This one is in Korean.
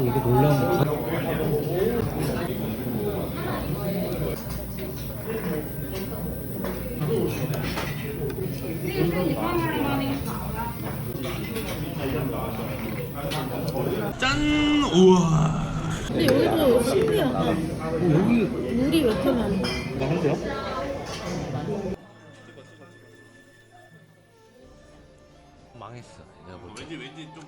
근데 이게 놀라운 거 같아. 짠! 우와. 근데 여기도 신기하다. 여기 물이 왜 이렇게 많아? 나한테요? 망했어. 내가 볼 때. 왠지 왠지 좀